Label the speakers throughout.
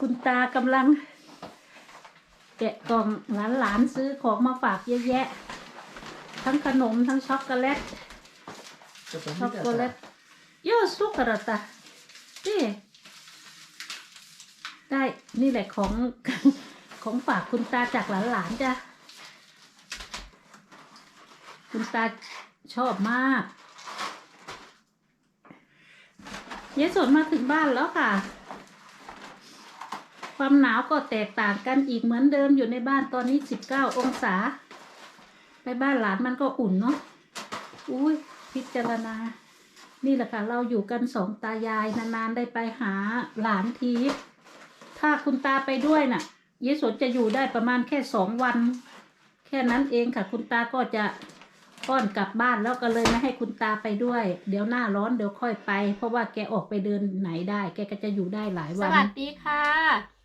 Speaker 1: คุณตากำลัง แกะกล่องหลานหลานๆซื้อของมาฝากเยอะแยะ ทั้งขนมทั้งช็อกโกแลต
Speaker 2: Cosa
Speaker 1: ช็อก
Speaker 2: mica
Speaker 1: โกแลต
Speaker 2: sa?
Speaker 1: โยสุกระตะนี่ได้นี่แหละของ ของฝากคุณตาจากหลานๆจ้ะคุณตาชอบมากยายสนมาถึงบ้านแล้วค่ะ ความหนาวก็แตกต่างกันอีกเหมือนเดิมอยู่ในบ้านตอนนี้สิบเก้าองศา ไปบ้านหลานมันก็อุ่นเนาะอุ้ยพิจารณา นี่แหละค่ะ เราอยู่กันสองตายายนานๆได้ไปหาหลานทีถ้าคุณตาไปด้วยน่ะเยสนจะอยู่ได้ประมาณแค่สองวัน แค่นั้นเองค่ะ คุณตาก็จะป้อนกลับบ้านแล้วก็เลยไม่ให้คุณตาไปด้วย เดี๋ยวหน้าร้อนเดี๋ยวค่อยไป เพราะว่าแกออกไปเดินไหนได้ แกก็จะอยู่ได้หลายวัน ส
Speaker 3: วัสดีค่ะ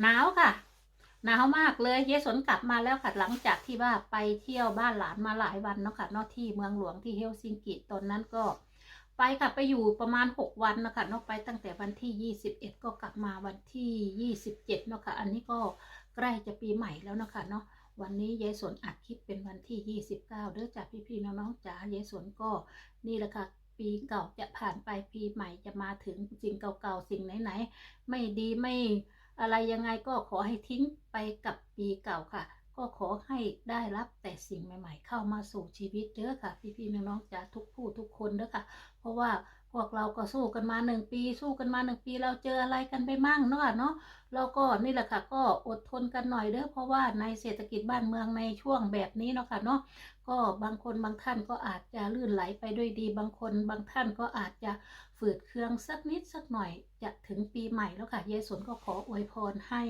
Speaker 3: หนาวค่ะ หนาวมากเลยเยสนกลับมาแล้วค่ะหลังจากที่ว่าไปเที่ยวบ้านหลานมาหลายวันเนาะค่ะนอกที่เมืองหลวงที่เฮลซิงกิตอนนั้นก็ ไปค่ะไปอยู่ประมาณ 6 วันนะคะนอกไปตั้งแต่วันที่ 21 ก็กลับมาวันที่ 27เนาะค่ะอันนี้ก็ใกล้จะปีใหม่แล้วเนาะค่ะเนาะวันนี้ยายสนอัดคลิปเป็นวันที่ 29เด้อจ้าพี่ๆน้องๆจ๋ายายสนก็นี่แหละค่ะปีเก่าจะผ่านไปปีใหม่จะมาถึงสิ่งเก่าๆสิ่งไหนๆไม่ดีไม่ อะไรยังไงก็ขอให้ทิ้งไปกับปีเก่าค่ะ ก็ขอให้ได้รับแต่สิ่งใหม่ ๆ เข้ามาสู่ชีวิตเด้อค่ะ พี่ๆน้องๆจ๋าทุกผู้ทุกคนเด้อค่ะ เพราะว่าพวกเราก็สู้กันมาหนึ่งปี สู้กันมาหนึ่งปี เราเจออะไรกันไปมั่งเนาะเนาะเราก็นี่แหละค่ะ ก็อดทนกันหน่อยเด้อเพราะว่าในเศรษฐกิจบ้านเมืองในช่วงแบบนี้เนาะค่ะเนาะก็บางคนบางท่านก็อาจจะลื่นไหลไปด้วยดี บางคนบางท่านก็อาจจะ ฝืดเครื่องสักนิดสักหน่อยจะถึงปีใหม่แล้วค่ะ เยสนก็ขออวยพรให้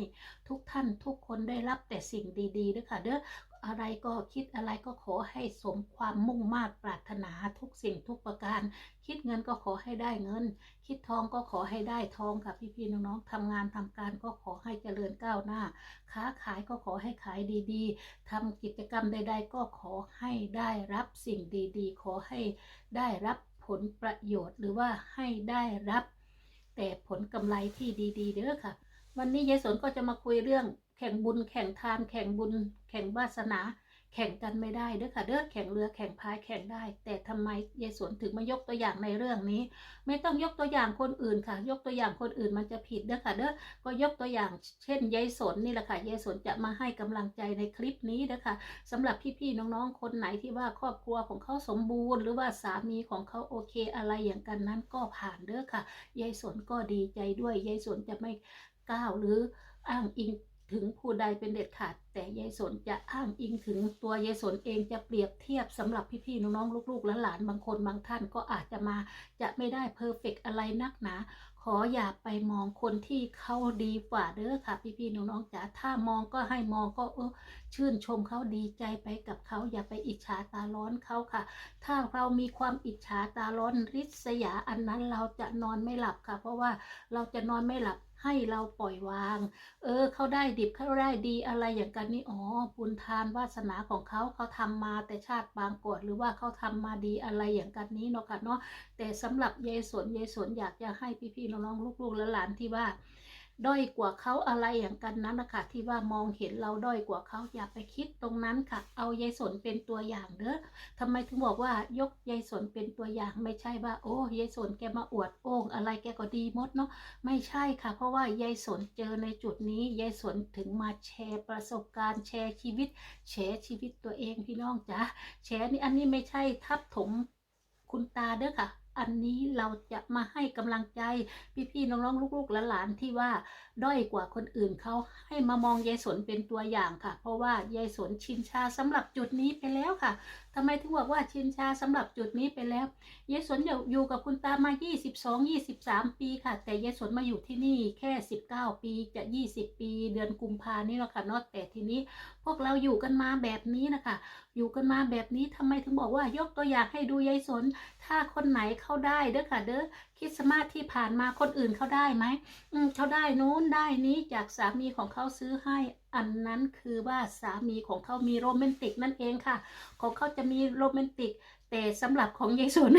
Speaker 3: ทุกท่านทุกคนได้รับแต่สิ่งดีๆด้อค่ะ เด้ออะไรก็คิดอะไรก็ขอให้สมความมุ่งมา่ปรารถนาทุกสิ่งทุกประการ คิดเงินก็ขอให้ได้เงิน คิดทองก็ขอให้ได้ทองค่ะพี่ๆน้องๆทำงานทำการก็ขอให้เจริญก้าวหน้า ค้าขายก็ขอให้ขายดีๆทำกิจกรรมใด ๆ ก็ขอให้ได้รับสิ่งดีๆ ขอให้ได้รับ ผลประโยชน์หรือว่าให้ได้รับ แต่ผลกำไรที่ดี ๆ เด้อค่ะ วันนี้ยายสนก็จะมาคุยเรื่องแข่งบุญแข่งทาน แข่งบุญ แข่งวาสนา แข่งกันไม่ได้เด้อค่ะเด้อแข่งเรือแข่งพายแข่งได้ แต่ทำไมยายสนถึงมายกตัวอย่างในเรื่องนี้ ไม่ต้องยกตัวอย่างคนอื่นค่ะ ยกตัวอย่างคนอื่นมันจะผิดเด้อค่ะเด้อก็ยกตัวอย่างเช่นยายสนนี่แหละค่ะยายสนจะมาให้กำลังใจในคลิปนี้เด้อค่ะสำหรับพี่ๆน้องๆคนไหนที่ว่าครอบครัวของเขาสมบูรณ์ หรือว่าสามีของเขาโอเคอะไรอย่างกันนั้นก็ผ่านเด้อค่ะยายสนก็ดีใจด้วยยายสนจะไม่ก้าวหรืออ้างอิง ถึงผู้ใดเป็นเด็ดขาด แต่ยายสนจะอ้างอิงถึงตัวยายสนเองจะเปรียบเทียบสำหรับพี่ๆน้องๆลูกๆและหลานบางคนบางท่านก็อาจจะมาจะไม่ได้เพอร์เฟกอะไรนักหนาขออย่าไปมองคนที่เขาดีกว่าเด้อค่ะ พี่ๆน้องๆจ๋าถ้ามองก็ให้มองก็เออชื่นชมเขาดีใจไปกับเขาอย่าไปอิจฉาตาร้อนเขาค่ะ ถ้าเรามีความอิจฉาตาร้อนริษยาอันนั้นเราจะนอนไม่หลับค่ะ เพราะว่าเราจะนอนไม่หลับ ให้เราปล่อยวาง เออ เขาได้ดิบเขาได้ดีอะไรอย่างกันนี่ อ๋อบุญทานวาสนาของเขาเขาทำมาแต่ชาติบางก่อนหรือว่าเขาทำมาดีอะไรอย่างกันนี้เนาะค่ะเนาะ แต่สำหรับยายสนยายสนอยากจะให้พี่ๆน้องๆลูกๆและหลานที่ว่า ด้อยกว่าเขาอะไรอย่างกันนั้นนะคะที่ว่ามองเห็นเราด้อยกว่าเขาอย่าไปคิดตรงนั้นค่ะ เอายายสนเป็นตัวอย่างเด้อทำไมถึงบอกว่ายกยายสนเป็นตัวอย่างไม่ใช่ว่า โอ้ยายสนแกมาอวดโอ่งอะไรแกก็ดีหมดเนาะไม่ใช่ค่ะ เพราะว่ายายสนเจอในจุดนี้ยายสนถึงมาแชร์ประสบการณ์แชร์ชีวิตแชร์ชีวิตตัวเองพี่น้องจ๋าแชร์นี่อันนี้ไม่ใช่ทับถมคุณตาเด้อค่ะ อันนี้เราจะมาให้กำลังใจพี่ๆน้องๆลูกๆหลานๆที่ว่า ด้อยกว่าคนอื่นเขาให้มามองยายสนเป็นตัวอย่างค่ะ เพราะว่ายายสนชินชาสำหรับจุดนี้ไปแล้วค่ะทำไมถึงบอกว่าชินชาสำหรับจุดนี้ไปแล้วยายสนอยู่กับคุณตามา 22 23 ปีค่ะ แต่ยายสนมาอยู่ที่นี่แค่ 19 ปีจะ 20 ปี เดือนกุมภานี่แหละค่ะนอะแต่ทีนี้ พวกเราอยู่กันมาแบบนี้นะคะ อยู่กันมาแบบนี้ทำไมถึงบอกว่ายกตัวอย่างให้ดูยายสน ถ้าคนไหนเข้าได้เด้อค่ะเด้อ คริดสต์มาสที่ผ่านมาคนอื่นเขาได้ไหมอืมเขาได้นู้นได้นี้จากสามีของเขาซื้อให้ อันนั้นคือว่าสามีของเขามีโรแมนติกนั่นเองค่ะ ของเขาจะมีโรแมนติก แต่สำหรับของยายสน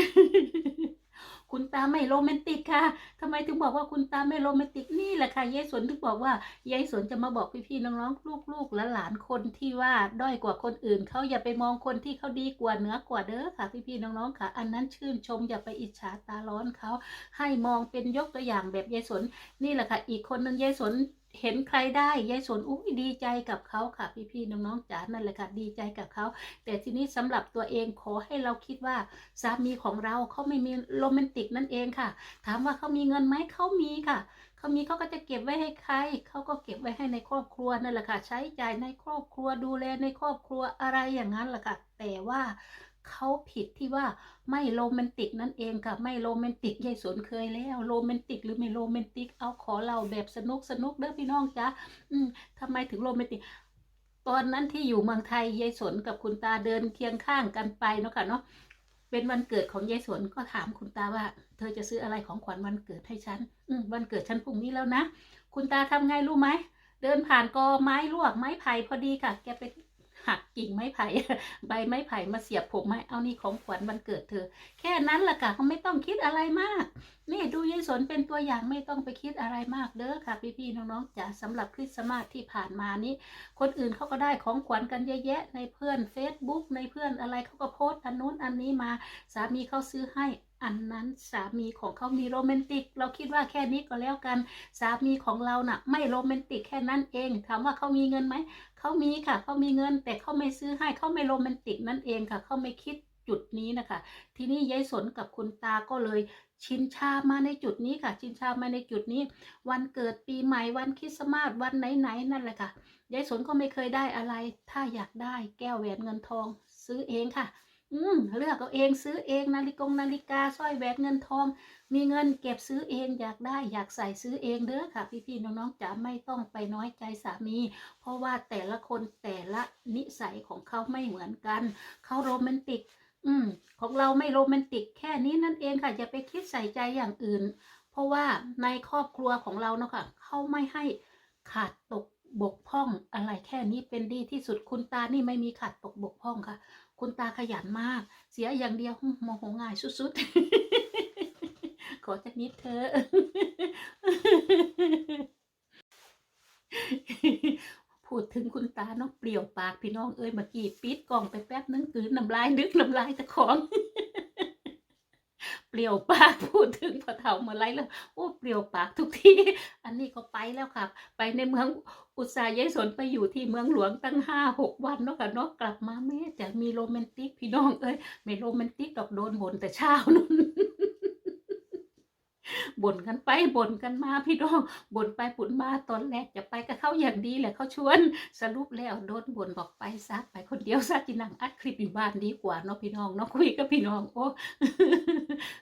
Speaker 3: คุณตาไม่โรแมนติกค่ะทำไมถึงบอกว่าคุณตาไม่โรแมนติกนี่แหละค่ะยายสนถึงบอกว่ายายสนจะมาบอกพี่ๆน้องๆลูกๆและหลานคนที่ว่าด้อยกว่าคนอื่นเขาอย่าไปมองคนที่เขาดีกว่าเหนือกว่าเด้อค่ะพี่ๆน้องๆค่ะ อันนั้นชื่นชมอย่าไปอิจฉาตาร้อนเขาให้มองเป็นยกตัวอย่างแบบยายสนนี่แหละค่ะ อีกคนนึงยายสน เห็นใครได้ยายสนอุ้ยดีใจกับเขาค่ะ พี่ๆน้องๆจ๋านั่นแหละค่ะ ดีใจกับเขา แต่ทีนี้สำหรับตัวเองขอให้เราคิดว่าสามีของเราเขาไม่มีโรแมนติกนั่นเองค่ะ ถามว่าเขามีเงินไหมเขามีค่ะเขามีเขาก็จะเก็บไว้ให้ใครเขาก็เก็บไว้ให้ในครอบครัวนั่นแหละค่ะ ใช้จ่ายในครอบครัวดูแลในครอบครัวอะไรอย่างนั้นแหละค่ะ แต่ว่า เขาผิดที่ว่าไม่โรแมนติกนั่นเองค่ะไม่โรแมนติกยายสนเคยแล้วโรแมนติกหรือไม่โรแมนติกเอาขอเราแบบสนุกสนุกเด้อพี่น้องจ๊ะอืมทำไมถึงโรแมนติกตอนนั้นที่อยู่เมืองไทยยายสนกับคุณตาเดินเคียงข้างกันไปเนาะค่ะเนาะเป็นวันเกิดของยายสนก็ถามคุณตาว่า เธอจะซื้ออะไรของขวัญวันเกิดให้ฉันอืมวันเกิดฉันพรุ่งนี้แล้วนะ คุณตาทำไงรู้ไหมเดินผ่านกอไม้ลวกไม้ไผ่พอดีค่ะ แกไป หักกิ่งไม้ไผ่ใบไม้ไผ่มาเสียบผมให้เอานี่ของขวัญวันเกิดเธอ แค่นั้นละค่ะเขาไม่ต้องคิดอะไรมาก นี่ดูยายสนเป็นตัวอย่างไม่ต้องไปคิดอะไรมากเด้อค่ะ พี่ๆน้องๆจ๋าสำหรับคริสต์มาสที่ผ่านมานี้ คนอื่นเขาก็ได้ของขวัญกันเยอะแยะในเพื่อน Facebook ในเพื่อนอะไรเขาก็โพสต์อันนู้นอันนี้มา สามีเขาซื้อให้ อันนั้นสามีของเขามีโรแมนติก เราคิดว่าแค่นี้ก็แล้วกัน สามีของเราน่ะ ไม่โรแมนติกแค่นั้นเองถามว่าเขามีเงินไหมเขามีค่ะเขามีเงิน แต่เขาไม่ซื้อให้เขาไม่โรแมนติกนั่นเองค่ะเขาไม่คิดจุดนี้นะคะ ทีนี้ยายสนกับคุณตาก็เลยชินชามาในจุดนี้ค่ะ ชินชามาในจุดนี้ วันเกิดปีใหม่วันคริสต์มาสวันไหนๆนั่นแหละค่ะยายสนก็ไม่เคยได้อะไร ถ้าอยากได้แก้วแหวนเงินทอง ซื้อเองค่ะ อืมเลือกเอาเองซื้อเองนาฬิกงนาฬิกาสร้อยแหวนเงินทอง มีเงินเก็บซื้อเองอยากได้อยากใส่ซื้อเองเด้อค่ะ พี่ๆน้องๆจ๋าไม่ต้องไปน้อยใจสามี เพราะว่าแต่ละคนแต่ละนิสัยของเขาไม่เหมือนกัน เขาโรแมนติก อืม ของเราไม่โรแมนติกแค่นี้นั่นเองค่ะอย่าไปคิดใส่ใจอย่างอื่น เพราะว่าในครอบครัวของเราเนาะค่ะเขาไม่ให้ขาดตกบกพร่องอะไรแค่นี้เป็นดีที่สุดคุณตานี่ไม่มีขาดตกบกพร่องค่ะ คุณตาขยันมาก เสียอย่างเดียวโมโหง่ายสุดๆ ขอจักนิดเธอพูดถึงคุณตาน้องเปลี่ยวปากพี่น้องเอ้ยเมื่อกี้ปิดกล่องไปแป๊บนึงกืนน้ำลายนึกน้ำลายตะของ เปลี่ยวปากพูดถึงพอเถาเมื่อไรแล้วโอ้เปลี่ยวปากทุกทีอันนี้ก็ไปแล้วค่ะ ไปในเมืองอุตสาหยายสนไปอยู่ที่เมืองหลวงตั้งห้าหกวันเนาะค่ะเนาะกลับมาแม่จะมีโรแมนติกพี่น้องเอ้ยไม่โรแมนติกดอกโดนบนแต่เช้านู่น บ่นกันไปบ่นกันมาพี่น้องบ่นไปปุ่นมาตอนแรกจะไปกับเขาอย่างดีแหละเขาชวนสรุปแล้วโดนบ่นบอกไปซะไปคนเดียวซะจินังอัดคลิปอยู่บ้านดีกว่าเนาะพี่น้องเนาะคุยกับพี่น้องโอ้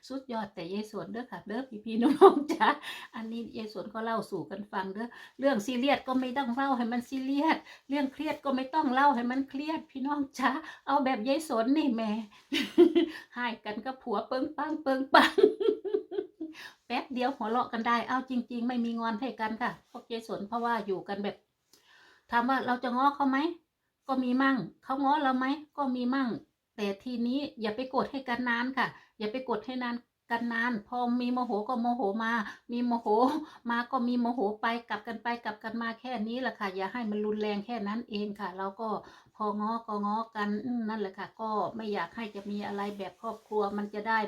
Speaker 3: สุดยอดแต่ยายสวนเด้อค่ะเด้อพี่พี่น้องจ้าอันนี้ยายสวนก็เล่าสู่กันฟังเด้อเรื่องซีเรียสก็ไม่ต้องเล่าให้มันซีเรียสเรื่องเครียดก็ไม่ต้องเล่าให้มันเครียดพี่น้องจ้าเอาแบบยายสนนี่แม่ให้กันกับผัวเปิงปังเปิงปัง แป๊บเดียวหัวเราะกันได้ เอาจริง ๆ ไม่มีงอนให้กันค่ะ พวกยายสนเพราะว่าอยู่กันแบบถามว่าเราจะง้อเขาไหม ก็มีมั่ง เขาง้อเราไหม ก็มีมั่ง แต่ทีนี้อย่าไปกดให้กันนานค่ะ อย่าไปกดให้นานกันนาน พอมีโมโหก็โมโหมา มีโมโหมาก็มีโมโหไปกลับกันไปกลับกันมาแค่นี้แหละค่ะ อย่าให้มันรุนแรงแค่นั้นเองค่ะ เราก็พอง้อก็ง้อกันนั่นแหละค่ะ ก็ไม่อยากให้จะมีอะไรแบบครอบครัวมันจะได้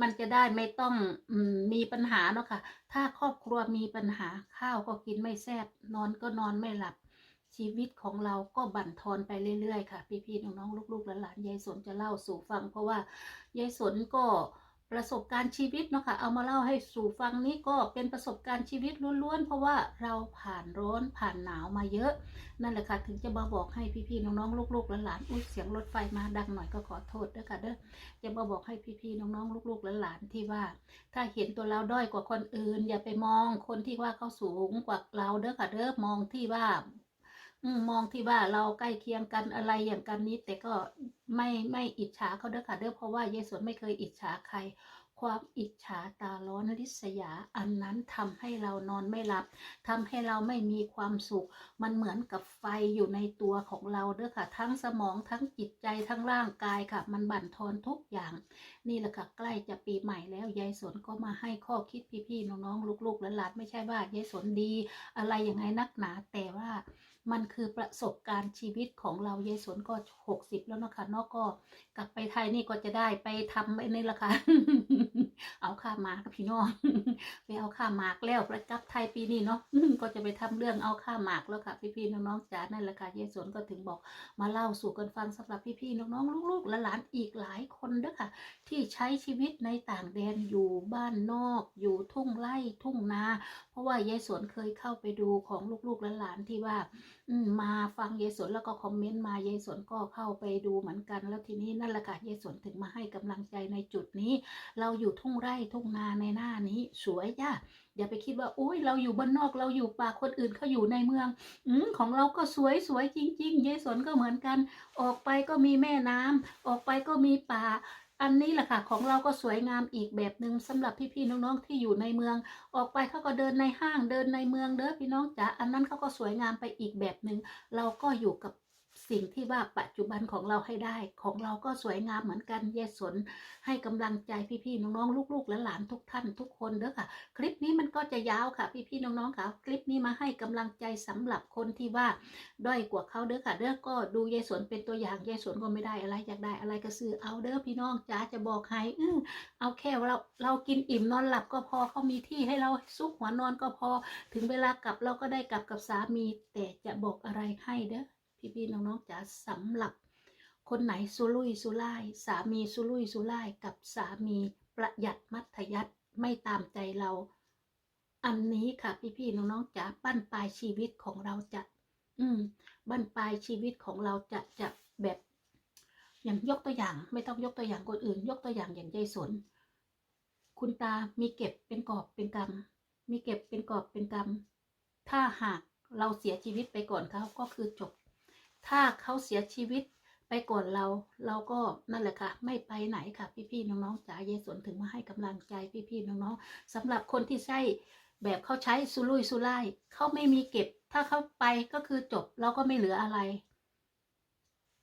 Speaker 3: มันจะได้ไม่ต้องอมมีปัญหาเนาะค่ะ ถ้าครอบครัวมีปัญหาข้าวก็กินไม่แซ่บนอนก็นอนไม่หลับ ชีวิตของเราก็บั่นทอนไปเรื่อยๆค่ะ พี่ๆน้องๆลูกๆหลานๆยายสนจะเล่าสู่ฟัง เพราะว่ายายสนก็ ประสบการณ์ชีวิตเนาะค่ะเอามาเล่าให้สู่ฟังนี้ก็เป็นประสบการณ์ชีวิตล้วนๆ เพราะว่าเราผ่านร้อนผ่านหนาวมาเยอะ นั่นแหละค่ะถึงจะมาบอกให้พี่ๆน้องๆลูกๆหลานๆอุ้ยเสียงรถไฟมาดังหน่อยก็ขอโทษด้วยค่ะเด้อจะมาบอกให้พี่ๆน้องๆลูกๆหลานๆที่ว่า ถ้าเห็นตัวเราด้อยกว่าคนอื่น อย่าไปมองคนที่ว่าเขาสูงกว่าเราเด้อค่ะเด้อมองที่ว่า มองที่ว่าเราใกล้เคียงกันอะไรอย่างกันนี้ แต่ก็ไม่ไม่อิจฉาเขาเด้อค่ะเด้อเพราะว่ายายสวนไม่เคยอิจฉาใคร ความอิจฉาตาร้อนริษยา อันนั้นทำให้เรานอนไม่หลับทำให้เราไม่มีความสุข มันเหมือนกับไฟอยู่ในตัวของเราเด้อค่ะ ทั้งสมองทั้งจิตใจทั้งร่างกายค่ะ มันบั่นทอนทุกอย่าง นี่แหละค่ะใกล้จะปีใหม่แล้วยายสนก็มาให้ข้อคิดพี่ๆน้องๆลูกๆและหลานๆไม่ใช่ว่ายายสนดี อะไรยังไงนักหนาแต่ว่า มันคือประสบการณ์ชีวิตของเรายายสวนก็หกสิบแล้วนะคะนอกก็กลับไปไทยนี่ก็จะได้ไปทำไอ้นี่ละค่ะ เอาค่าหมากกับพี่น้องไปเอาค่าหมากแล้วประกลับไทยปีนี้เนาะก็จะไปทำเรื่องเอาค่าหมากแล้วค่ะ พี่ๆน้องๆจ๋านั่นแหละค่ะยายสวนก็ถึงบอกมาเล่าสู่กันฟังสำหรับพี่ๆน้องๆลูกๆและหลานอีกหลายคนเด้อค่ะ ที่ใช้ชีวิตในต่างแดนอยู่บ้านนอก อยู่ทุ่งไร่ทุ่งนา เพราะว่ายายสวนเคยเข้าไปดูของลูกๆและหลานที่ว่า มาฟังยายสนแล้วก็คอมเมนต์มายายสนก็เข้าไปดูเหมือนกัน แล้วทีนี้นั่นแหละค่ะยายสนถึงมาให้กำลังใจในจุดนี้ เราอยู่ทุ่งไร่ทุ่งนาในหน้านี้ สวยจ้ะอย่าไปคิดว่าโอ้ยเราอยู่บ้านนอกเราอยู่ป่าคนอื่นเขาอยู่ในเมืองอืของเราก็สวยสวยจริงๆยายสนก็เหมือนกัน ออกไปก็มีแม่น้ำออกไปก็มีป่า อันนี้แหละค่ะ ของเราก็สวยงามอีกแบบหนึ่งสำหรับพี่ๆน้องๆที่อยู่ในเมือง ออกไปเขาก็เดินในห้างเดินในเมืองเด้อพี่น้องจ๋าอันนั้นเขาก็สวยงามไปอีกแบบหนึ่งเราก็อยู่กับ สิ่งที่ว่าปัจจุบันของเราให้ได้ ของเราก็สวยงามเหมือนกันเยสน ให้กำลังใจพี่ๆน้องๆลูกๆและหลานทุกท่านทุกคนเด้อค่ะ คลิปนี้มันก็จะยาวค่ะพี่ๆน้องๆค่ะ คลิปนี้มาให้กำลังใจสำหรับคนที่ว่าด้อยกว่าเขาเด้อค่ะเด้อก็ดูยายสนเป็นตัวอย่างยายสนก็ไม่ได้อะไรอยากได้อะไรก็ซื้อเอาเด้อพี่น้องจ๋าจะบอกให้อื้อเอาแค่เราเรากินอิ่มนอนหลับก็พอเขามีที่ให้เราซุกหัวนอนก็พอ ถึงเวลากลับเราก็ได้กลับกับสามี แต่จะบอกอะไรให้เด้อ พี่ๆน้องๆจ๋าสำหรับคนไหนสุรุ่ยสุร่าย สามีสุรุ่ยสุร่ายกับสามีประหยัดมัธยัติไม่ตามใจเรา อันนี้ค่ะ พี่ๆน้องๆจ๋าปั้นปลายชีวิตของเราจะ อืมบั้นปลายชีวิตของเราจะจะแบบอย่างยกตัวอย่างไม่ต้องยกตัวอย่างคนอื่น ยกตัวอย่างอย่างใจสนคุณตามีเก็บเป็นกอบเป็นกำมีเก็บเป็นกอบเป็นกำถ้าหากเราเสียชีวิตไปก่อนเขาก็คือจบ ถ้าเขาเสียชีวิตไปก่อนเรา เราก็นั่นแหละค่ะ ไม่ไปไหนค่ะ พี่ๆน้องๆจ๋าเยสนถึงมาให้กำลังใจพี่ๆน้องๆสำหรับคนที่ใช้แบบเขาใช้สุรุ่ยสุร่ายเขาไม่มีเก็บ ถ้าเขาไปก็คือจบเราก็ไม่เหลืออะไร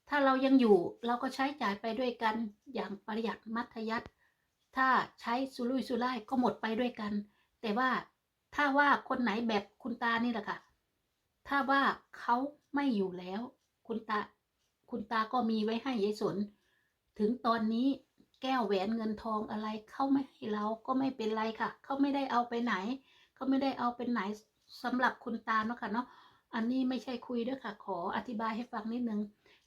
Speaker 3: ถ้าเรายังอยู่เราก็ใช้จ่ายไปด้วยกันอย่างประหยัดมัธยัติถ้าใช้สุรุ่ยสุร่ายก็หมดไปด้วยกัน แต่ว่าถ้าว่าคนไหนแบบคุณตานี่แหละค่ะ ถ้าว่าเขาไม่อยู่แล้ว คุณตา คุณตาก็มีไว้ให้ยายสน ถึงตอนนี้แก้วแหวนเงินทองอะไรเขาไม่ให้เราก็ไม่เป็นไรค่ะ เขาไม่ได้เอาไปไหน เขาไม่ได้เอาเป็นไหนสำหรับคุณตาเนาะค่ะเนาะ อันนี้ไม่ใช่คุยด้วยค่ะ ขออธิบายให้ฟังนิดนึง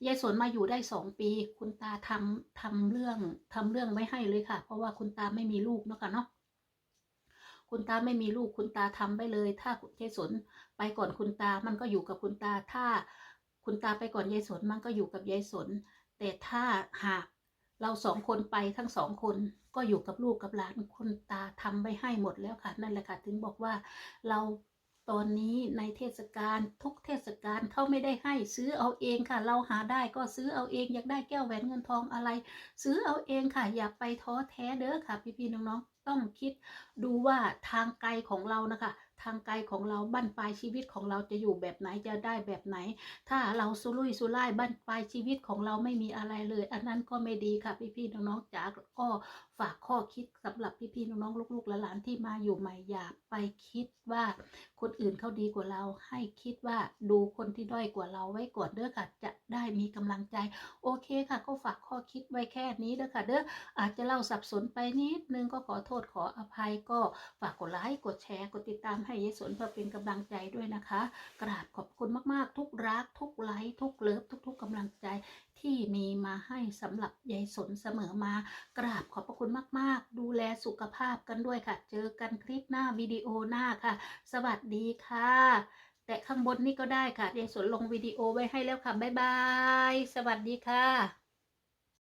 Speaker 3: ยายสนมาอยู่ได้สองปี คุณตาทำทำเรื่องทำเรื่องไว้ให้เลยค่ะ เพราะว่าคุณตาไม่มีลูกเนาะค่ะเนาะคุณตาไม่มีลูกคุณตาทำไปเลย ถ้ายายสนไปก่อนคุณตามันก็อยู่กับคุณตาถ้า คุณตาไปก่อนยายสนมันก็อยู่กับยายสน แต่ถ้าหากเราสองคนไปทั้งสองคนก็อยู่กับลูกกับหลานคุณตาทำไปให้หมดแล้วค่ะ นั่นแหละค่ะ ถึงบอกว่าเราตอนนี้ในเทศกาลทุกเทศกาลเขาไม่ได้ให้ซื้อเอาเองค่ะ เราหาได้ก็ซื้อเอาเองอยากได้แก้วแหวนเงินทองอะไร ซื้อเอาเองค่ะ อย่าไปท้อแท้เด้อค่ะ พี่ๆน้องๆต้องคิดดูว่าทางไกลของเรานะคะางไกลของเราบั้นปลายชีวิตของเราจะอยู่แบบไหนจะได้แบบไหน ถ้าเราสุรุ่ยสุร่ายบั้นปลายชีวิตของเราไม่มีอะไรเลย อันนั้นก็ไม่ดีค่ะพี่ๆน้องๆจ๋าก็ฝากข้อคิดสำหรับพี่ๆน้องๆลูกๆหลานที่มาอยู่ใหม่อย่าไปคิดว่าคนอื่นเขาดีกว่าเราให้คิดว่าดูคนที่ด้อยกว่าเราไว้ก่อนเด้อค่ะจะได้มีกำลังใจ โอเคค่ะ ก็ฝากข้อคิดไว้แค่นี้เด้อค่ะเด้ออาจจะเล่าสับสนไปนิดนึงก็ขอโทษขออภัยก็ฝากกดไลค์กดแชร์กดติดตามให้ยายสนเพื่อเป็นกำลังใจด้วยนะคะ กราบขอบคุณมากๆ ทุกรัก ทุกไลค์ทุกเลิฟทุก ๆกำลังใจที่มีมาให้สำหรับยายสนเสมอมา กราบขอบพระคุณมาก ๆ ดูแลสุขภาพกันด้วยค่ะ เจอกันคลิปหน้าวิดีโอหน้าค่ะ สวัสดีค่ะ แต่ข้างบนนี่ก็ได้ค่ะยายสนลงวิดีโอไว้ให้แล้วค่ะบ๊ายบาย สวัสดีค่ะ